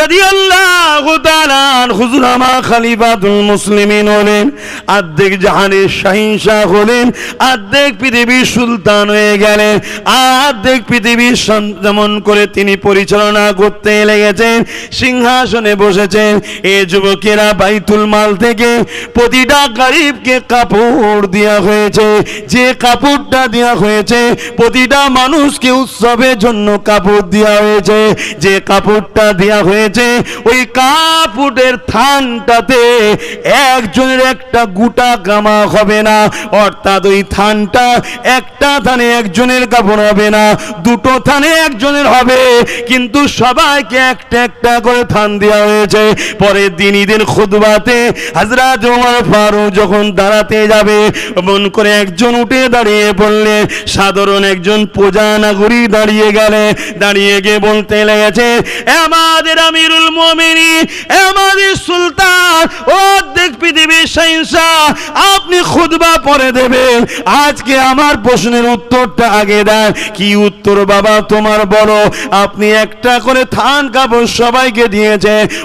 রাদিয়াল্লাহু তাআলা হুজুর আমা খলিফাতুল মুসলিমিন হলেন, আর্ধেক জাহানের শাহিনশাহ হলেন, আর্ধেক পৃথিবীর সুলতান হয়ে গেলেন আর্ধেক পৃথিবীর যেমন করে তিনি পরিচালনা করতে লেগেছেন, সিংহাসনে বসেছেন, এ যুবকেরা বাইতুল মাল থেকে প্রতিটা গরিবকে কাপড় দেওয়া হয়েছে, যে কাপড়টা দেওয়া হয়েছে, প্রতিটা মানুষকে উৎসবের জন্য কাপড় দেওয়া হয়েছে, যে কাপড়টা দেওয়া হয়েছে, ওই কাপড়ের থানটাতে একজনের একটা গোটা গামা হবে না, অর্থাৎ ওই থানটা একটা থানে একজনের কাপড় হবে না, দুটো থানে একজনের হবে, কিন্তু সবাইকে একটা একটা করে থান দেওয়া হয়েছে। পরের দিন ঈদের খুদবাতে হাজরাত ওমর ফারুক যখন দাঁড়াতে যাবে মন করে একজন উঠে দাঁড়িয়ে পড়লে সাধারণ একজন প্রজা নাগরিক দাঁড়িয়ে গেলে, দাঁড়িয়ে গিয়ে বলতে লেগেছে আমাদের আমিরুল মোমিনী আমাদের পৃথিবীর আপনি খুদবা পরে দেবেন। আজকে আমার প্রশ্নের উত্তরটা আগে দেন। কি উত্তর বাবা? তোমার বড় আপনি একটা করে থান কাপড় সবাইকে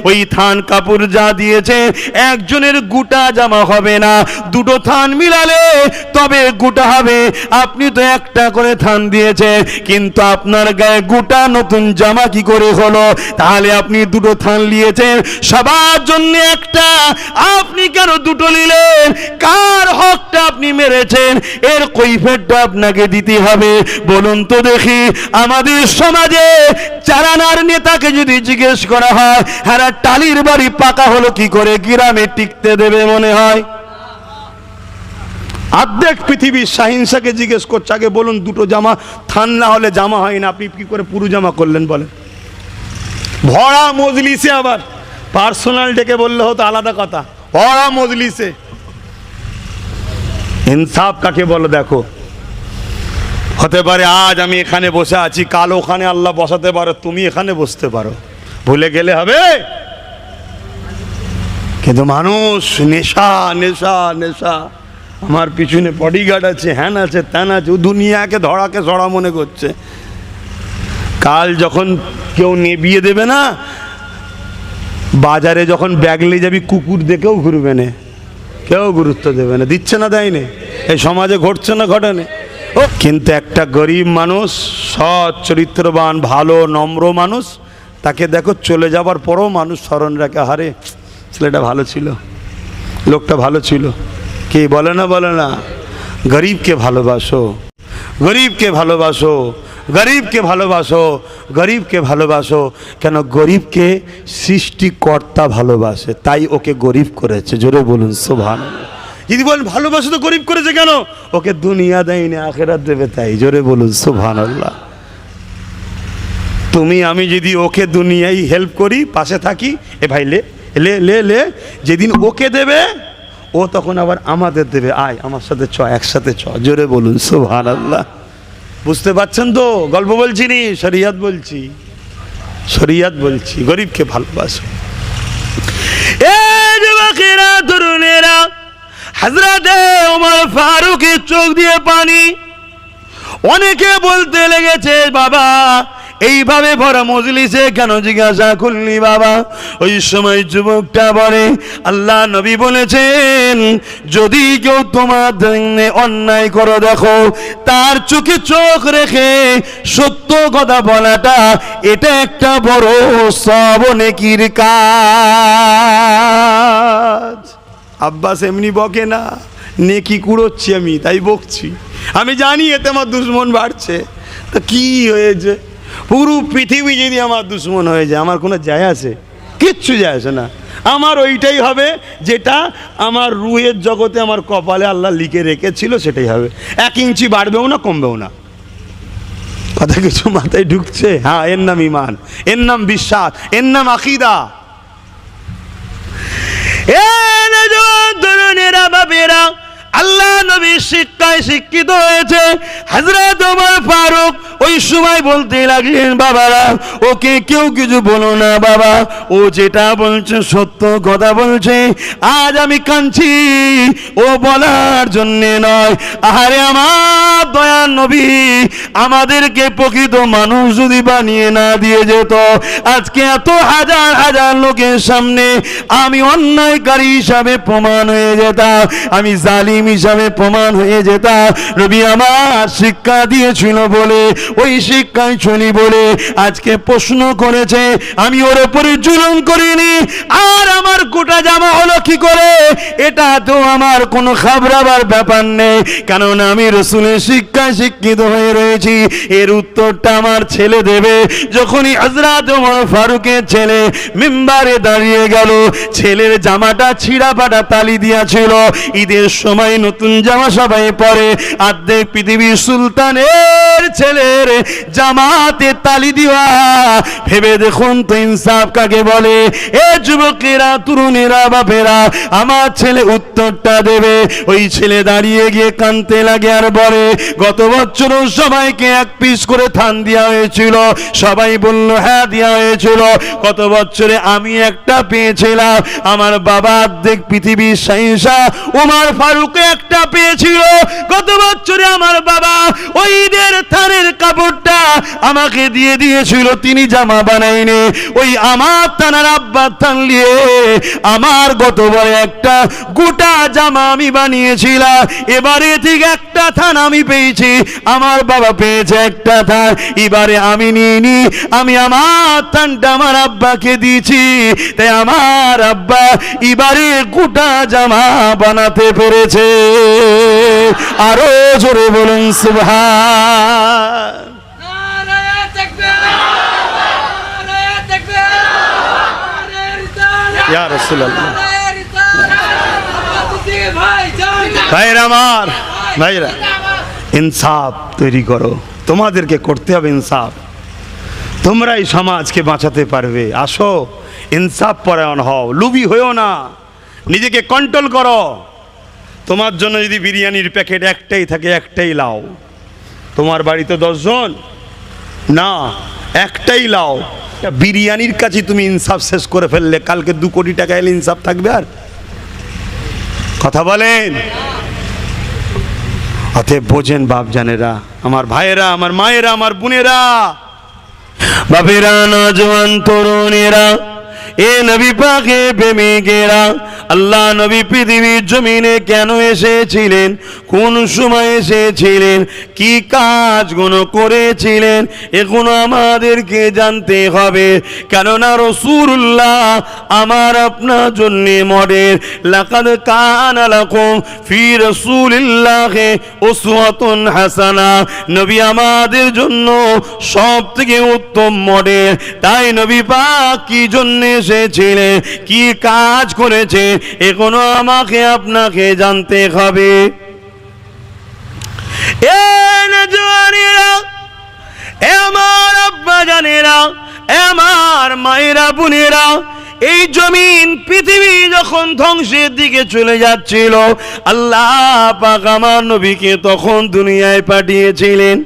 ওই থান কাপড় যা দিয়েছে, একজনের গোটা জামা হবে না। দুটো থান মিলালে তবে গোটা হবে। আপনি তো একটা করে থান দিয়েছে। কিন্তু আপনার গায়ে গোটা নতুন জামা কি করে হলো? তাহলে আপনি দুটো থান নিয়েছেন। সবার জন্য একটা, আপনি কেন দুটো নিলেন? কার হকটা আপনি মেরেছেন? এর কৈফেরটা আপনাকে দিতে হবে। বলুন তো দেখি, আমাদের সমাজে চারানার নেতাকে যদি জিজ্ঞেস করা হয় হ্যাঁ টালির বাড়ি পাকা হলো কি করে? গ্রামে টিকতে দেবে মনে হয়। আর্ধেক পৃথিবীর সাহিংসাকে জিজ্ঞেস করছে, আগে বলুন দুটো জামা, থান না হলে জামা হয় না, আপনি কি করে পুরো জামা করলেন বলেন? ভরা মজলিসে আবার পার্সোনাল ডেকে বললে হতো আলাদা কথা। ভরা মজলিসে। ইনসাফ কাকে বলো দেখো? হতে পারে আজ আমি এখানে বসে আছি, কাল ওখানে আল্লাহ বসাতে পারো, তুমি এখানে বসতে পারো। ভুলে গেলে হবে। কিন্তু মানুষ, নেশা নেশা নেশা। আমার পিছনে বডিগার্ড আছে, হ্যান আছে, ত্যান আছে, ও দুনিয়াকে ধরাকে ধরা মনে করছে। কাল যখন কেউ নেবিয়ে দেবে না বাজারে যখন ব্যাগ নিয়ে যাবি, কুকুর দেখেও ঘুরবে না। কেউ গুরুত্ব দেবে না, দিচ্ছে না দেয়নি এই সমাজে ঘটছে না ঘটেনি ও, কিন্তু একটা গরিব মানুষ, সৎ, চরিত্রবান, ভালো, নম্র মানুষ, তাকে দেখো চলে যাবার পরও মানুষ স্মরণ রাখে হারে ছেলেটা ভালো ছিল, লোকটা ভালো ছিল। কে বলে না বলে না, গরিবকে ভালোবাসো গরিবকে ভালোবাসো। গরিবকে ভালোবাসো গরিবকে ভালোবাসো, কেন গরিবকে সৃষ্টিকর্তা ভালোবাসে, তাই ওকে গরিব করেছে, জোরে বলুন সোভান যদি বলেন ভালোবাসো তো গরিব করেছে কেন? ওকে দুনিয়া দেয়নি আখেরাত দেবে তাই, জোরে বলুন সোভান আল্লাহ তুমি, আমি যদি ওকে দুনিয়ায় হেল্প করি, পাশে থাকি, এ ভাই, লে লে লে লে, যেদিন ওকে দেবে, ও তখন আবার আমাদের দেবে, আয়, আমার সাথে চ, একসাথে চ, জোরে বলুন সোভান আল্লাহ বুঝতে পারছেন তো? গল্প বলছি নি? শরিয়াত বলছি। শরিয়াত বলছি। গরিবকে ভালোবাসো। তরুণেরা হাজরাতে ওমর ফারুকের চোখ দিয়ে পানি, অনেকে বলতে লেগেছে, বাবা এইভাবে ভরা মজলিসে কেন জিজ্ঞাসা করলি বাবা? ওই সময় যুবকটা বলে, আল্লাহ নবী বলেছেন, যদি কেউ তোমার অন্যায় করো দেখো, তার চোখে চোখ রেখে সত্য কথা বলাটা, এটা একটা বড় সব নেকির কাজ। আব্বাস এমনি বকে না, নেকি কুড়োচ্ছি আমি, তাই বকছি। আমি জানি এতে আমার দুশ্মন বাড়ছে। তা কি হয়েছে? পুরো পৃথিবী যদি আমার দুশ্মন হয়ে যায়, আমার কোনো যায় আছে? কিচ্ছু যায় আসে না। আমার ওইটাই হবে যেটা আমার রুহের জগতে আমার কপালে আল্লাহ লিখে রেখেছিল, সেটাই হবে। এক ইঞ্চি বাড়বেও না, কমবেও না। কথা কিছু মাথায় ঢুকছে? হ্যাঁ এর নাম ইমান এর নাম বিশ্বাস, এর নাম আকিদা। এ তরুণেরা বাবেরা আল্লাহ নবীর শিক্ষায় শিক্ষিত হয়েছে। হজরত ওমর ফারুক ওই সময় বলতে লাগলেন, বাবারা, ওকে কেউ কিছু বলো না, বাবা। ও যেটা বলছে সত্য কথা বলছে। আজ আমি কাঁদছি। ও বলার জন্যে নয়। আহারে আমার দয়ার নবী, আমাদেরকে প্রকৃত মানুষ যদি বানিয়ে না দিয়ে যেত, আজকে এত হাজার হাজার লোকের সামনে আমি অন্যায়কারী হিসাবে প্রমাণ হয়ে যেতাম। আমি জালিম হিসাবে প্রমাণ হয়ে যেতাম রবি আমার শিক্ষা দিয়েছিল বলে, ওই শিক্ষায় চলি বলে আজকে প্রশ্ন করেছে। আমি ওর উপরে জুলুম করিনি, আর আমার গোটা জামা হলো কি করে? এটা তো আমার কোনো খাবরাবার ব্যাপার নেই, কারণ আমি রসুলের শিক্ষায় শিক্ষিত হয়ে রয়েছি। এর উত্তরটা আমার ছেলে দেবে। যখনই হজরত ফারুকের ছেলে মেম্বারে দাঁড়িয়ে গেল, ছেলের জামাটা ছিঁড়া পাটা তালি দিয়াছিল। ঈদের সময় নতুন জামা সবাই পরে। আর্ধেক পৃথিবীর সুলতানের ছেলের জামাতে তালি দিওয়া। ভেবে দেখুন তো ইনসাফ কাকে বলে? এ যুবকেরা, তরুণেরা, বাপেরা, আমার ছেলে উত্তরটা দেবে। ওই ছেলে দাঁড়িয়ে গিয়ে কানতে লাগে আর বলে, গত বছর সবাইকে এক পিস করে থান দেওয়া হয়েছিল। সবাই বলল হ্যাঁ দেওয়া হয়েছিল। কত বছরে আমি একটা পেয়েছিলাম। আমার বাবা অর্ধেক পৃথিবীর সাইসা উমার ফারুকে একটা পেয়েছিল। গত বছরে আমার বাবা ওই ঈদের থানের কাপড়টা আমাকে দিয়ে দিয়েছিল, তিনি জামা বানাইনি ওই আমার থানার আব্বা থান নিয়ে আমার গত বড় একটা গোটা জামা আমি বানিয়েছিলাম। এবারে থেকে একটা থান আমি পেয়েছি, আমার বাবা পেয়েছে একটা থান। এবারে আমি নিইনি, আমি আমার থানটা আমার আব্বাকে দিয়েছি। তাই আমার আব্বা এবারে গোটা জামা বানাতে পেরেছে। আরও জোরে বলুন আমার, ভাইরা, ইনসাফ তৈরি করো। তোমাদেরকে করতে হবে ইনসাফ। তোমরাই সমাজকে বাঁচাতে পারবে। আসো, ইনসাফ পরায়ণ হও। লুবি হয়েও না। নিজেকে কন্ট্রোল করো। তোমার জন্য যদি বিরিয়ানির প্যাকেট একটাই থাকে, একটাই লাও। তোমার বাড়িতে দশজন? না, একটাই লাও। বিরিয়ানির কাছে তুমি ইনসাফ শেষ করে ফেললে, কালকে দু কোটি টাকা এলে ইনসাফ থাকবে আর? কথা বলেন। অতএব বোঝেন বাপ জানেরা আমার ভাইয়েরা, আমার মায়েরা, আমার বোনেরা। বাপেরা, নজওয়ান, তরুণেরা এ নবী পাকে প্রেমিকেরা আল্লাহ নবী পৃথিবীর জমিনে কেন এসেছিলেন? কোন সময় এসেছিলেন? কি কাজগুলো করেছিলেন? এগুলো আমাদেরকে জানতে হবে। কেননা রসুল্লাহ আমার আপনার জন্য মডেল লাকাদ কান ফি রাসূলিল্লাহি উসওয়াতুন হাসানা। নবী আমাদের জন্য সব থেকে উত্তম মডেল তাই নবী পাক কি জন্য এসেছিলেন, কি কাজ করেছে, এখনও আমাকে আপনাকে জানতে হবে। আমার আব্বা জানেরা আমার মায়েরা বোনেরা, এই জমিন, পৃথিবী যখন ধ্বংসের দিকে চলে যাচ্ছিল, আল্লাহ পাক আমার নবীকে তখন দুনিয়ায় পাঠিয়েছিলেন।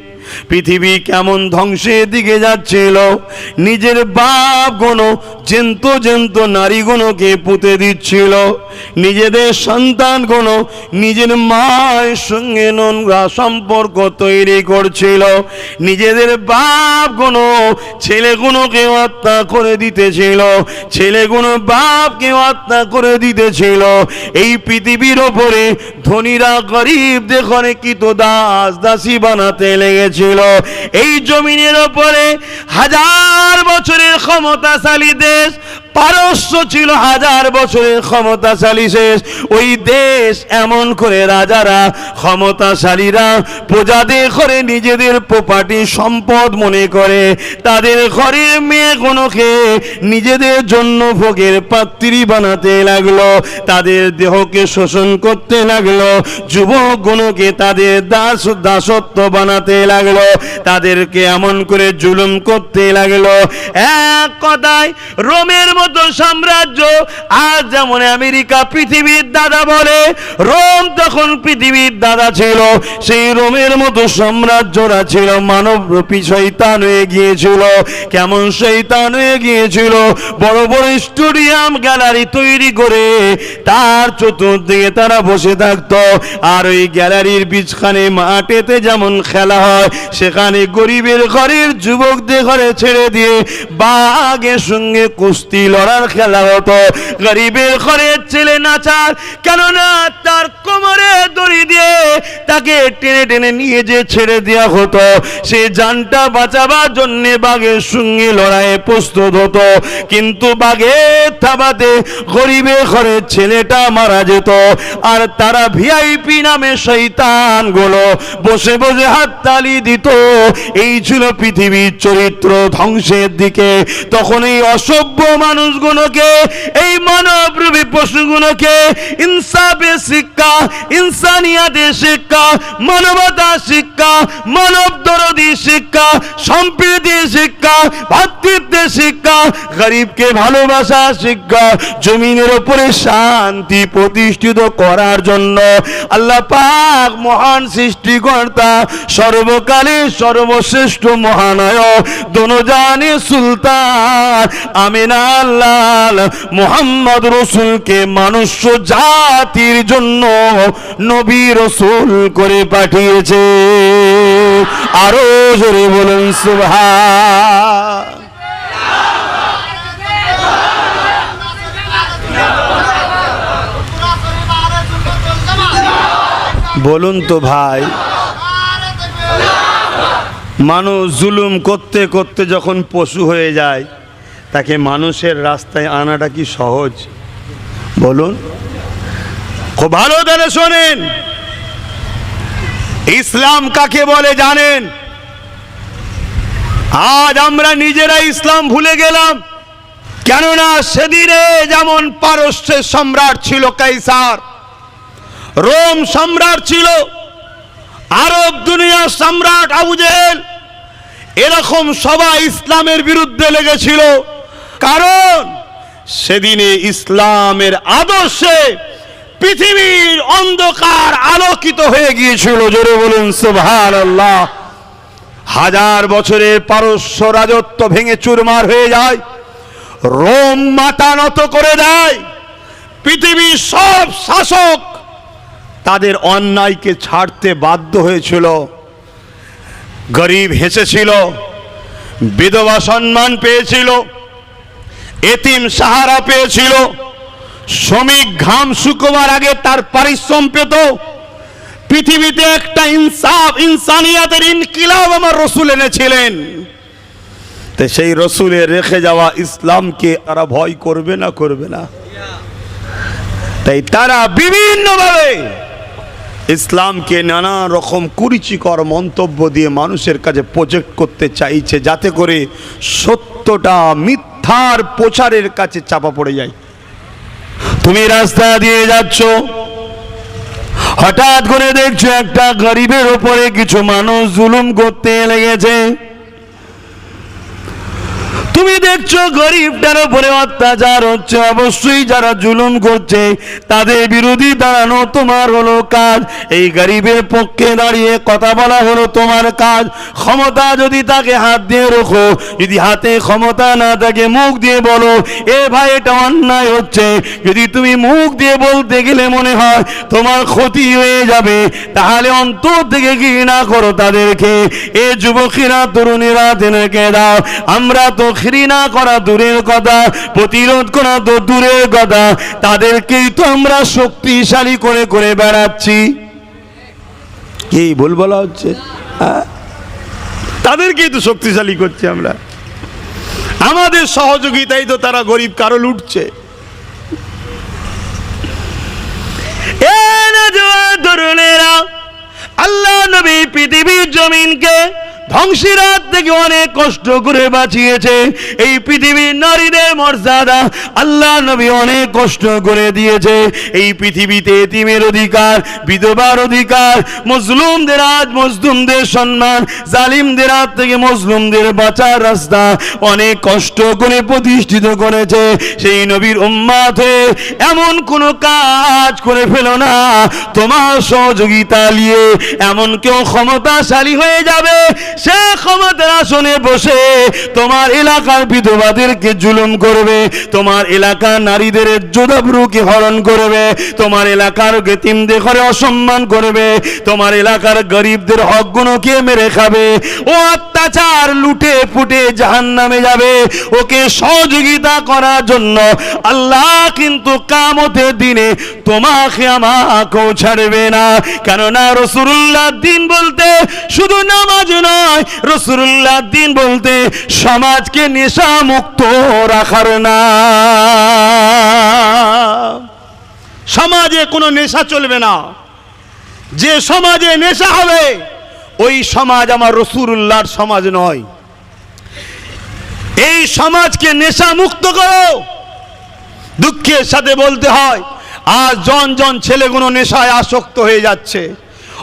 পৃথিবী কেমন ধ্বংসের দিকে যাচ্ছিল? নিজের বাপ গুণ জেন্ত জেন্ত নারীগুলোকে পুঁতে দিচ্ছিল। নিজেদের সন্তান কোন নিজের মায়ের সঙ্গে নোংরা সম্পর্ক তৈরি করছিল। নিজেদের বাপ কোন ছেলেগুলোকে হত্যা করে দিতেছিল। ছেলেগুলো বাপকে হত্যা করে দিতেছিল। এই পৃথিবীর ওপরে ধনীরা গরিবদের কি তো দাস দাসী বানাতে লেগেছিল এই জমিনের ওপরে হাজার বছরের ক্ষমতাশালী দেশ পারস্য ছিল হাজার বছরের ক্ষমতাশালী শেষ ওই দেশ এমন করে রাজারা, ক্ষমতাশালীরা প্রজাদের ঘরে নিজেদের প্রপার্টি সম্পদ মনে করে। তাদের ঘরের মেয়েগুলোকে নিজেদের জন্য ভোগের পাত্রী বানাতে লাগল। তাদের দেহকে শোষণ করতে লাগল। যুবকগুলোকে তাদের দাস, দাসত্ব বানাতে লাগল। তাদেরকে এমন করে জুলুম করতে লাগল। এক কথায় রোমের মতো সাম্রাজ্য, আজ যেমন আমেরিকা পৃথিবীর দাদা বলে, রোম তখন পৃথিবীর দাদা ছিল। সেই রোমের মতো সাম্রাজ্যরা ছিল, মানব রূপী শৈতান হয়ে গিয়েছিল। কেমন শৈতান হয়ে গিয়েছিল? বড় বড় স্টেডিয়াম গ্যালারি তৈরি করে তার চতুর্দিকে তারা বসে থাকতো। আর ওই গ্যালারির বিছখানে মাঠেতে যেমন খেলা হয়, সেখানে গরিবের ঘরের যুবকদের ঘরে ছেড়ে দিয়ে বাঘের সঙ্গে কুস্তি লড়ার খেলা হতো। গরিবের ঘরের ছেলে নাচার কেননা তার কোমরে দড়ি দিয়ে তাকে টেনে টেনে নিয়ে যে ছেড়ে দেওয়া হতো, সে জানটা বাঁচাবার জন্য বাঘের সঙ্গে লড়াইয়ে প্রস্তুত হতো। কিন্তু বাঘের থাবাতে গরিবের ঘরের ছেলেটা মারা যেত, আর তারা ভিআইপি নামে শৈতানগুলো বসে বসে হাততালি দিত। এই ছিল পৃথিবীর চরিত্র ধ্বংসের দিকে। তখন এই অসভ্য মানুষগুলোকে, এই মানবরূপী পশুগুলোকে ইনসাফের শিক্ষা, ইনসানিয়াতের শিক্ষা মানবতা শিক্ষা, মানব দরদি শিক্ষা, সম্প্রীতির শিক্ষা, ভাতৃত্বের শিক্ষা, গরিবকে ভালোবাসা শিক্ষা, জমিনের উপরে শান্তি প্রতিষ্ঠিত করার জন্য আল্লাহ পাক মহান সৃষ্টিকর্তা, সর্বকালে সর্বশ্রেষ্ঠ মহানায়ক দনজানে সুলতান আমিনা মোহাম্মদ রসুলকে মানুষ্য জাতির জন্য নবী রসুল করে পাঠিয়েছে। আরও জোরে বলুন সুভা বলুন তো ভাই, মানুষ জুলুম করতে করতে যখন পশু হয়ে যায়, তাকে মানুষের রাস্তায় আনাটা কি সহজ? বলুন। খুব ভালো করে শোনেন। ইসলাম কাকে বলে জানেন? আজ আমরা নিজেরা ইসলাম ভুলে গেলাম। কেননা সেদিনে যেমন পারস্যের সম্রাট ছিল কাইসার, রোম সম্রাট ছিল, আরব দুনিয়ার সম্রাট আবু জেহেল, এরকম সবাই ইসলামের বিরুদ্ধে লেগেছিল। কারণ সেদিনে ইসলামের আদর্শে পৃথিবীর অন্ধকার আলোকিত হয়ে গিয়েছিল। জোরে বলুন সুবহান আল্লাহ হাজার বছরের পারস্য রাজত্ব ভেঙে চুরমার হয়ে যায়, রোম মাথা নত করে দেয়, পৃথিবীর সব শাসক তাদের অন্যায়কে ছাড়তে বাধ্য হয়েছিল। গরিব হেসেছিল, বিধবা সম্মান পেয়েছিল এতিম সাহারা পেয়েছিল। শ্রমিক ঘাম শুকোবার আগে তার পারিশ্রম পেত। পৃথিবীতে একটা ইনসাফ, ইনসানিয়াতের ইনকিলাব আমার রসুল এনেছিলেন। তো সেই রসুলে রেখে যাওয়া ইসলামকে তারা ভয় করবে না করবে না। তাই তারা বিভিন্নভাবে ইসলামকে নানা রকম কুরুচিকর মন্তব্য দিয়ে মানুষের কাছে প্রজেক্ট করতে চাইছে, যাতে করে সত্যটা মিথ্যার প্রচারের কাছে চাপা পড়ে যায়। তুমি রাস্তা দিয়ে যাচ্ছ। হঠাৎ করে দেখছ একটা গরিবের ওপরে কিছু মানুষ জুলুম করতে লেগেছে। তুমি দেখছ গরিবটার উপরে অত্যাচার হচ্ছে। অবশ্যই যারা জুলুম করছে, তাদের বিরোধী দাঁড়ানো তোমার হলো কাজ। এই গরিবের পক্ষে দাঁড়িয়ে কথা বলা হলো তোমার কাজ। ক্ষমতা যদি তাকে হাত দিয়ে রোখো, যদি হাতে ক্ষমতা না থাকে, মুখ দিয়ে বলো, এ ভাই, এটা অন্যায় হচ্ছে। যদি তুমি মুখ দিয়ে বলতে গেলে মনে হয় তোমার ক্ষতি হয়ে যাবে, তাহলে অন্তর থেকে ঘৃণা করো তাদেরকে। এ যুবকেরা, তরুণীরা তেনেকে দাও। আমরা তো ঘৃণা করা দূরের কথা প্রতিরোধ করা তো দূরের কথা তাদেরকেই তো আমরা শক্তিশালী করে করে বেড়াচ্ছি। কি ভুল বলা হচ্ছে? তাদেরকেই তো শক্তিশালী করছি আমরা। আমাদের সহযোগিতাই তো তারা গরিব কারও লুটছে। তরুণেরা আল্লাহ নবী পৃথিবীর জমিনকে ধ্বংসের হাত থেকে অনেক কষ্ট করে বাঁচিয়েছে। এই পৃথিবীর নারীদের মর্যাদা আল্লাহ নবী অনেক কষ্ট করে দিয়েছে। এই পৃথিবীতে এতিমের অধিকার, বিধবার অধিকার, মজলুমদের আজ মজলুমদের সম্মান, জালিমদের হাত থেকে মজলুমদের বাঁচার রাস্তা অনেক কষ্ট করে প্রতিষ্ঠিত করেছে। সেই নবীর উম্মাত এমন কোন কাজ করে ফেলো না। তোমার সহযোগিতা নিয়ে এমন কেউ ক্ষমতাশালী হয়ে যাবে সে ক্ষমতার আসনে বসে তোমার এলাকার বিধবাদেরকে জুলুম করবে, তোমার এলাকার নারীদের যোধাব্রুকে হরণ করবে, তোমার এলাকার গেতিমদের ঘরে অসম্মান করবে, তোমার এলাকার গরিবদের হকগুলোকে মেরে খাবে? ও অত্যাচার লুটে ফুটে জাহান নামে যাবে, ওকে সহযোগিতা করার জন্য আল্লাহ কিন্তু কামতের দিনে তোমাকে আমাকেও ছাড়বে না। কেননা রসুল্লাহ দিন বলতে শুধু নামাজ নয় রসুল্লাহ দিন বলতে সমাজকে নেশা মুক্ত রাখার না। সমাজে কোনো নেশা চলবে না। যে সমাজে নেশা হবে, ওই সমাজ আমার রসুরুল্লাহর সমাজ নয়। এই সমাজকে নেশা মুক্ত করো। দুঃখের সাথে বলতে হয়, আজ জন জন ছেলেগুলো নেশায় আসক্ত হয়ে যাচ্ছে।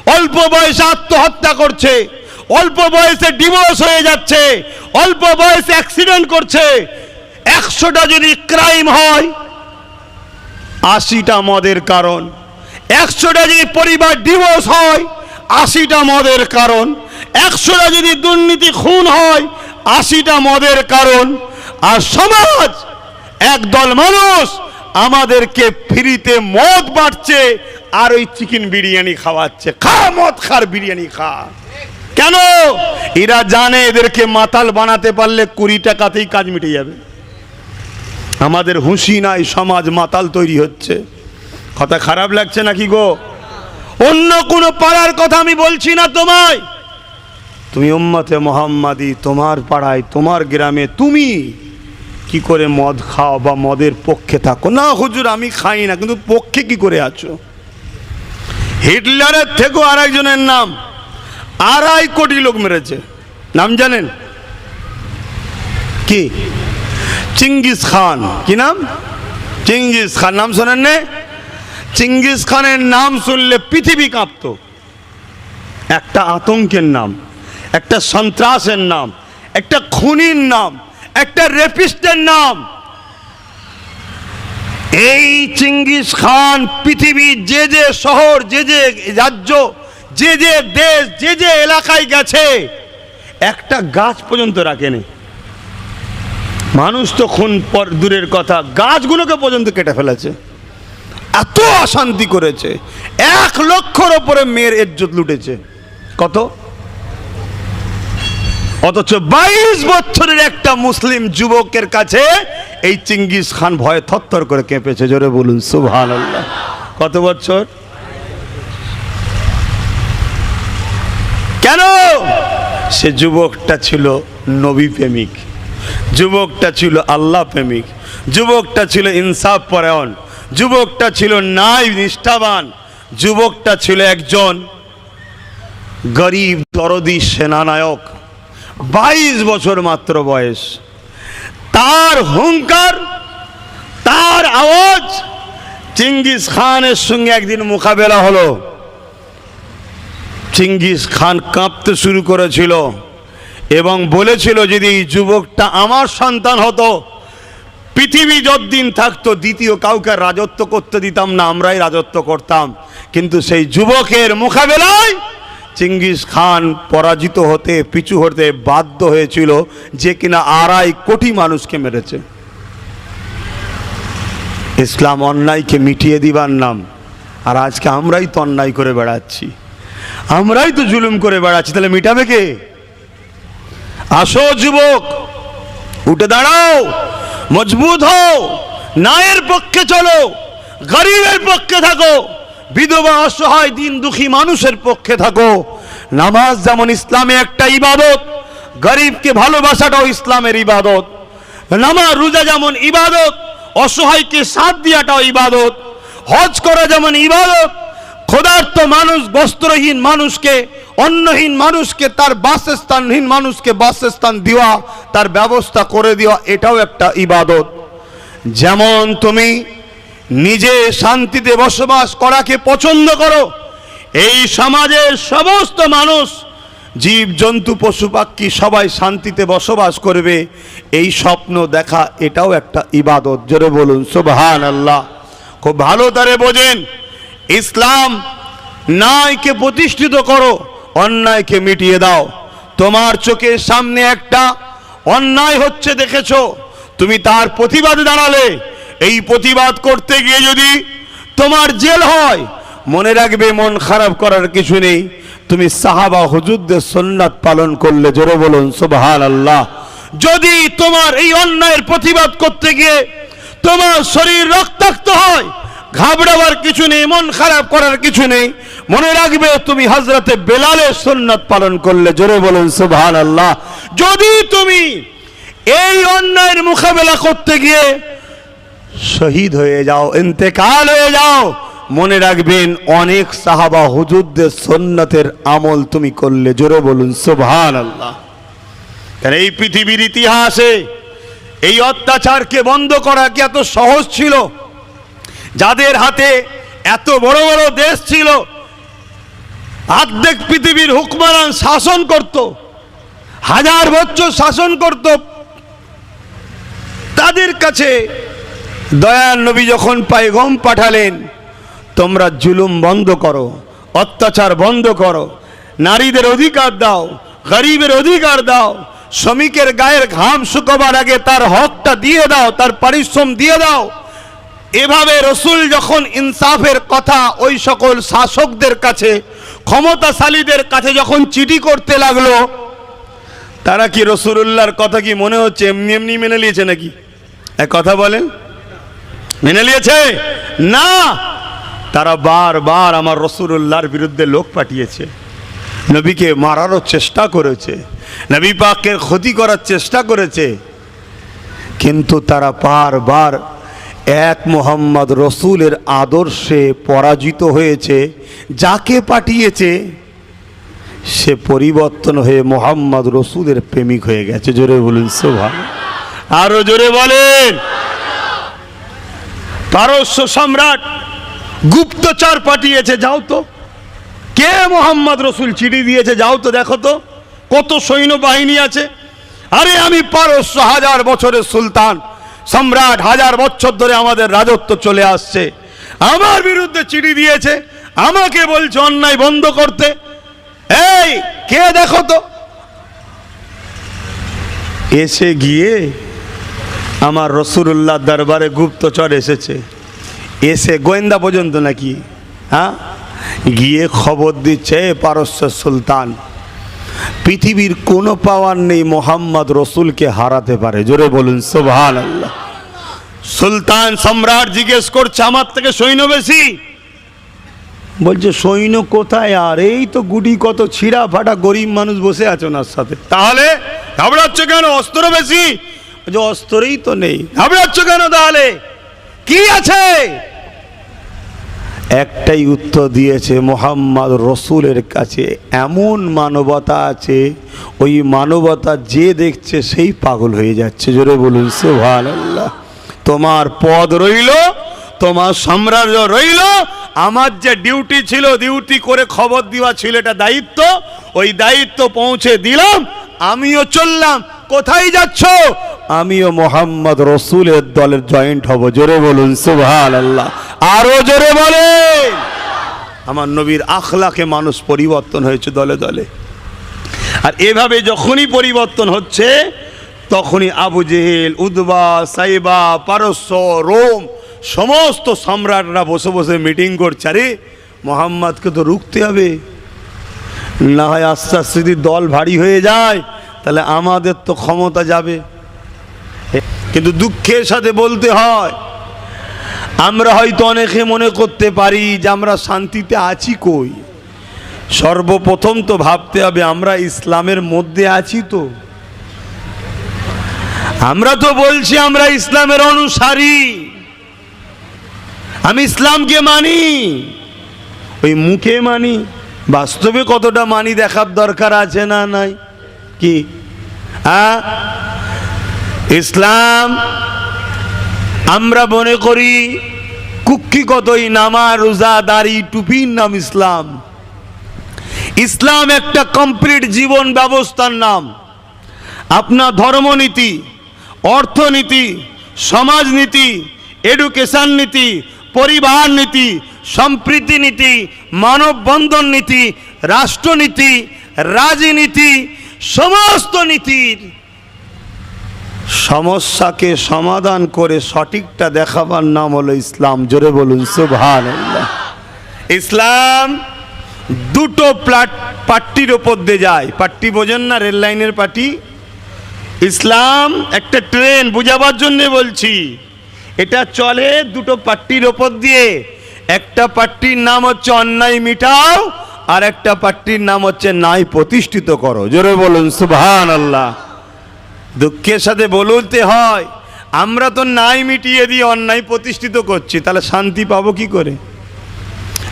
অল্প বয়সে আত্মহত্যা করছে। অল্প বয়সে ডিভোর্স হয়ে যাচ্ছে, অল্প বয়সে অ্যাক্সিডেন্ট করছে, একশোটা যদি ক্রাইম হয়, আশিটা মদের কারণ। একশোটা যদি পরিবার ডিভোর্স হয়, আশিটা মদের কারণ। একশোটা যদি দুর্নীতি, খুন হয়, আশিটা মদের কারণ। আর সমাজ, একদল মানুষ আমাদেরকে ফ্রিতে মদ বাড়ছে, আর ওই চিকেন বিরিয়ানি খাওয়াচ্ছে। খা মদ, খার বিরিয়ানি খা। কেন? এরা জানে এদেরকে মাতাল বানাতে পারলে কুড়ি টাকাতেই কাজ মিটে যাবে। আমাদের হুঁশি নাই, সমাজ মাতাল তৈরি হচ্ছে। কথা খারাপ লাগছে নাকি গো? অন্য কোনো পাড়ার কথা আমি বলছি না তোমায়। তুমি উম্মতে মোহাম্মাদি, তোমার পাড়ায়, তোমার গ্রামে তুমি কি করে মদ খাও বা মদের পক্ষে থাকো? না হুজুর, আমি খাই না, কিন্তু পক্ষে কি করে আছো? হিটলারের থেকেও আরেকজনের নাম। আড়াই কোটি লোক মেরেছে। নাম জানেন? কি? চিঙ্গিস খান। কি নাম? চিঙ্গিস খান। নাম শোনেন নে। চিঙ্গিস খানের নাম শুনলে পৃথিবী কাঁপত। একটা আতঙ্কের নাম, একটা সন্ত্রাসের নাম, একটা খুনির নাম, একটা রেপিস্টের নাম। এই চিঙ্গিস খান পৃথিবীর যে যে শহর, যে যে রাজ্য যে যে দেশ, যে যে এলাকায় গেছে, একটা গাছ পর্যন্ত রাখেনি। মানুষ তো খুন পর দূরের কথা, গাছগুলোকে পর্যন্ত কেটে ফেলেছে। এত অশান্তি করেছে। এক লক্ষর ওপরে মেয়ের ইজ্জত লুটেছে। কত? অথচ বাইশ বছরের একটা মুসলিম যুবকের কাছে এই চিঙ্গিস খান ভয়ে থরথর করে কেঁপেছে। জোরে বলুন সুভান কত বছর? কেন? সে যুবকটা ছিল নবী প্রেমিক। যুবকটা ছিল আল্লাহ প্রেমিক। যুবকটা ছিল ইনসাফ পরায়ণ। যুবকটা ছিল নাই নিষ্ঠাবান। যুবকটা ছিল একজন গরিব, দরদি সেনানায়ক। বাইশ বছর মাত্র বয়স। তার হুঙ্কার, তার আওয়াজ চিঙ্গিস খানের সঙ্গে একদিন মোকাবেলা হলো। চিঙ্গিস খান কাঁপতে শুরু করেছিল এবং বলেছিল, যদি এই যুবকটা আমার সন্তান হতো, পৃথিবী যতদিন থাকতো, দ্বিতীয় কাউকে রাজত্ব করতে দিতাম না, আমরাই রাজত্ব করতাম। কিন্তু সেই যুবকের মোকাবেলায় চিঙ্গিস খান পরাজিত হতে, পিছু হতে বাধ্য হয়েছিল যে কিনা আড়াই কোটি মানুষকে মেরেছে। ইসলাম অন্যায়কে মিটিয়ে দিবার নাম, আর আজকে আমরাই তো অন্যায় করে বেড়াচ্ছি। আমরাই তো জুলুম করে বেড়াচ্ছি, তাহলে মিটাবে কে? আসো যুবক, উঠে দাঁড়াও, মজবুত হও নায়ের পক্ষে চলো, গরিবের পক্ষে থাকো, বিধবা অসহায়, দিন দুঃখী মানুষের পক্ষে থাকো। নামাজ যেমন ইসলামে একটা ইবাদত, গরিবকে ভালোবাসাটাও ইসলামের ইবাদত। নামাজ, রোজা যেমন ইবাদত, অসহায়কে সাথ দিয়াটাও ইবাদত। হজ করা যেমন ইবাদত ক্ষুধার্ত মানুষ, বস্ত্রহীন মানুষকে, অন্নহীন মানুষকে, তার বাসস্থানহীন মানুষকে বাসস্থান দেওয়া, তার ব্যবস্থা করে দেওয়া, এটাও একটা ইবাদত। যেমন তুমি নিজে শান্তিতে বসবাস করাকে পছন্দ করো, এই সমাজের সমস্ত মানুষ জীব জন্তু পশু পাখি সবাই শান্তিতে বসবাস করবে, এই স্বপ্ন দেখা, এটাও একটা ইবাদত। জোরে বলুন সুবহান আল্লাহ খুব ভালো তারে বোঝেন। ইসলাম ন্যায়কে প্রতিষ্ঠিত করো, অন্যায়কে মিটিয়ে দাও। তোমার চোখের সামনে একটা অন্যায় হচ্ছে দেখেছ, তুমি তার প্রতিবাদে দাঁড়ালে। এই প্রতিবাদ করতে গিয়ে যদি তোমার জেল হয়, মনে রাখবে মন খারাপ করার কিছু নেই। তুমি সাহাবা হুজুরদের সন্ন্যাত পালন করলে, জোরে বলুন সুবহান আল্লাহ যদি তোমার এই অন্যায়ের প্রতিবাদ করতে গিয়ে তোমার শরীর রক্তাক্ত হয় ঘাবড়াবার কিছু নেই, মন খারাপ করার কিছু নেই। মনে রাখবে তুমি হজরতে বেলালের সুন্নাত পালন করলে, জোরে বলুন সুবহান আল্লাহ যদি তুমি এই অন্যায়ের মোকাবেলা করতে গিয়ে শহীদ হয়ে যাও, ইন্তেকাল হয়ে যাও, মনে রাখবেন অনেক সাহাবা হুজুরদের সন্ন্যতের আমল তুমি করলে, জোরে বলুন সুবহান আল্লাহ কারণ এই পৃথিবীর ইতিহাসে এই অত্যাচারকে বন্ধ করা কি এত সহজ ছিল? যাদের হাতে এত বড় বড় দেশ ছিল, অর্ধেক পৃথিবীর হুকমারান শাসন করত, হাজার বছর শাসন করত, তাদের কাছে দয়াল নবী যখন পায়গম পাঠালেন, তোমরা জুলুম বন্ধ করো, অত্যাচার বন্ধ করো, নারীদের অধিকার দাও, গরিবের অধিকার দাও, শ্রমিকের গায়ের ঘাম শুকোবার আগে তার হকটা দিয়ে দাও, তার পরিশ্রম দিয়ে দাও এভাবে রসুল যখন ইনসাফের কথা ওই সকল শাসকদের কাছে, ক্ষমতাশালীদের কাছে যখন চিঠি করতে লাগল, তারা কি রসুল্লাহর কথা কি মনে হচ্ছে, এমনি এমনি মেনে নিয়েছে নাকি? এক কথা বলেন। মেনে নিয়েছে? না! তারা বারবার আমার রসুল্লাহর বিরুদ্ধে লোক পাঠিয়েছে। নবীকে মারারও চেষ্টা করেছে। নবী পাকের ক্ষতি করার চেষ্টা করেছে। কিন্তু তারা বারবার এক মোহাম্মদ রসুলের আদর্শে পরাজিত হয়েছে, যাকে পাঠিয়েছে, সে পরিবর্তন হয়ে মোহাম্মদ রসুলের প্রেমিক হয়ে গেছে। জোরে বলুন শোভা আরও জোরে বলেন। পারস্য সম্রাট গুপ্তচর পাঠিয়েছে, যাও তো। কে মোহাম্মদ রসুল চিঠি দিয়েছে, যাও তো, দেখো তো। কত সৈন্য বাহিনী আছে। আরে আমি পারস্য হাজার বছরের সুলতান। সম্রাট হাজার বছর ধরে আমাদের রাজত্ব চলে আসছে। আমার বিরুদ্ধে চিঠি দিয়েছে, আমাকে বলছে অন্যায় বন্ধ করতে। এই, কে দেখো তো? এসে গিয়ে আমার রসুল্লাহ দরবারে গুপ্তচর এসেছে। এসে গোয়েন্দা পর্যন্ত নাকি? হ্যাঁ? গিয়ে খবর দিচ্ছে পারস্য সুলতান। পৃথিবীর কোনো পাওয়ার নেই মোহাম্মদ রসুলকে হারাতে পারে। জোরে বলুন সোভান আল্লাহ সুলতান সম্রাট জিজ্ঞেস করছে, আমার থেকে সৈন্য বেশি? বলছে, সৈন্য কোথায়? আর এই তো গুটি কত ছিঁড়া ফাটা গরিব মানুষ বসে আছে ওনার সাথে। তাহলে ঘাবড়াচ্ছ কেন? অস্ত্র বেশি? বলছে, অস্ত্রই তো নেই। ঘাবড়াচ্ছ কেন তাহলে? কি আছে? একটাই উত্তর দিয়েছে, মোহাম্মদ রসুলের কাছে এমন মানবতা আছে, ওই মানবতা যে দেখছে সেই পাগল হয়ে যাচ্ছে। জোরে বলুন সুভান আল্লাহ তোমার পদ রইল, তোমার সাম্রাজ্য রইল, আমার যে ডিউটি ছিল, ডিউটি করে খবর দেওয়া ছিল, এটা দায়িত্ব, ওই দায়িত্ব পৌঁছে দিলাম, আমিও চললাম, কোথায় যাচ্ছ? আমিও মোহাম্মদ রসুলের দলের জয়েন্ট হব, জোরে বলুন সুভান আল্লাহ আরও জোরে বলে আমার নবীর আখলাকে মানুষ পরিবর্তন হয়েছে দলে দলে। আর এভাবে যখনই পরিবর্তন হচ্ছে, তখনই আবু জেহেল, উদ্বা, সাইবা, পারস্য, রোম, সমস্ত সম্রাটরা বসে বসে মিটিং করছে। আরে, মোহাম্মদকে তো রুখতে হবে। না হয় আস্তে আস্তে যদি দল ভারী হয়ে যায়, তাহলে আমাদের তো ক্ষমতা যাবে। কিন্তু দুঃখের সাথে বলতে হয় আমরা হয়তো অনেকে মনে করতে পারি যে আমরা শান্তিতে আছি কই? সর্বপ্রথম তো ভাবতে হবে আমরা ইসলামের মধ্যে আছি তো। আমরা তো বলছি আমরা ইসলামের অনুসারী। আমি ইসলামকে মানি। ওই মুখে মানি। বাস্তবে কতটা মানি দেখার দরকার আছে না নাই? কি? হ্যাঁ ইসলাম আমরা মনে করি কুক্ষি কতই নামা রোজা দাড়ি টুপির নাম ইসলাম। ইসলাম একটা কমপ্লিট জীবন ব্যবস্থার নাম। আপনার ধর্মনীতি, অর্থনীতি, সমাজনীতি এডুকেশন নীতি, পরিবার নীতি, সম্প্রীতি নীতি, মানববন্ধন নীতি, রাষ্ট্রনীতি, রাজনীতি, সমস্ত নীতির সমস্যাকে সমাধান করে সঠিকটা দেখাবার নাম হলো ইসলাম। জোরে বলুন সুবহান ইসলাম দুটো প্লাট পাট্টির ওপর দিয়ে যায়। পাট্টি বোঝেন না, রেল লাইনের পাটি ইসলাম একটা ট্রেন, বোঝাবার জন্য বলছি। এটা চলে দুটো পাট্টির ওপর দিয়ে। একটা পাট্টির নাম হচ্ছে অন্যায় মিটাও, আর একটা পাট্টির নাম হচ্ছে নাই প্রতিষ্ঠিত করো। জোরে বলুন সুবহান আল্লাহ দুঃখের সাথে বলতে হয়, আমরা তো নাই মিটিয়ে দিয়ে অন্যায় প্রতিষ্ঠিত করছি, তাহলে শান্তি পাবো কি করে?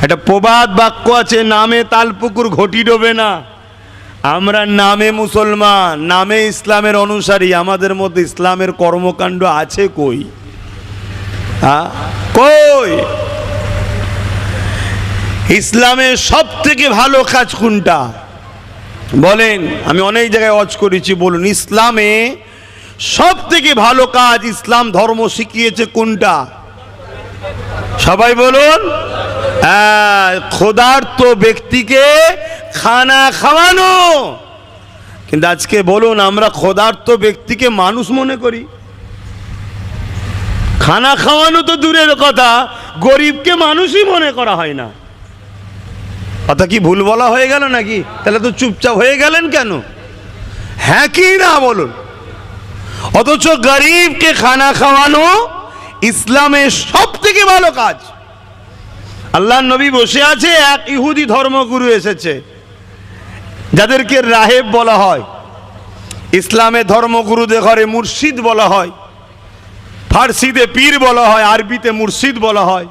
একটা প্রবাদ বাক্য আছে, নামে তালপুকুর ঘটি ডোবে না। আমরা নামে মুসলমান, নামে ইসলামের অনুসারী, আমাদের মধ্যে ইসলামের কর্মকাণ্ড আছে কই? কই? ইসলামের সব থেকে ভালো কাজ কোনটা? বলেন আমি অনেক জায়গায় অজ করেছি বলুন ইসলামে সব থেকে ভালো কাজ ইসলাম ধর্ম শিখিয়েছে কোনটা? সবাই বলুন। হ্যাঁ, ক্ষুধার্ত ব্যক্তিকে খানা খাওয়ানো। কিন্তু আজকে বলুন আমরা ক্ষুধার্ত ব্যক্তিকে মানুষ মনে করি। খানা খাওয়ানো তো দূরের কথা গরিবকে মানুষই মনে করা হয় না। কথা কি ভুল বলা হয়ে গেল নাকি? তাহলে তো চুপচাপ হয়ে গেলেন কেন? হ্যাঁ কি না বলুন। অথচ গরিবকে খানা খাওয়ানো ইসলামের সব থেকে ভালো কাজ। আল্লাহ নবী বসে আছে, এক ইহুদি ধর্মগুরু এসেছে, যাদেরকে রাহেব বলা হয়। ইসলামে ধর্মগুরুদের ঘরে মুর্শিদ বলা হয়, ফার্সিতে পীর বলা হয়, আরবিতে মুর্শিদ বলা হয়।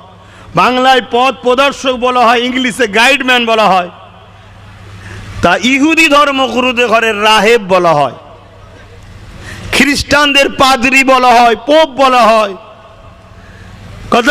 বাংলায় পথ প্রদর্শক বলা হয়, ইংলিশে গাইডম্যান বলা হয়। তা ইহুদি ধর্মগুরুদের ঘরে রাহেব বলা হয়। খ্রিস্টানদের পাদরি বলা হয়, পোপ বলা হয়। কত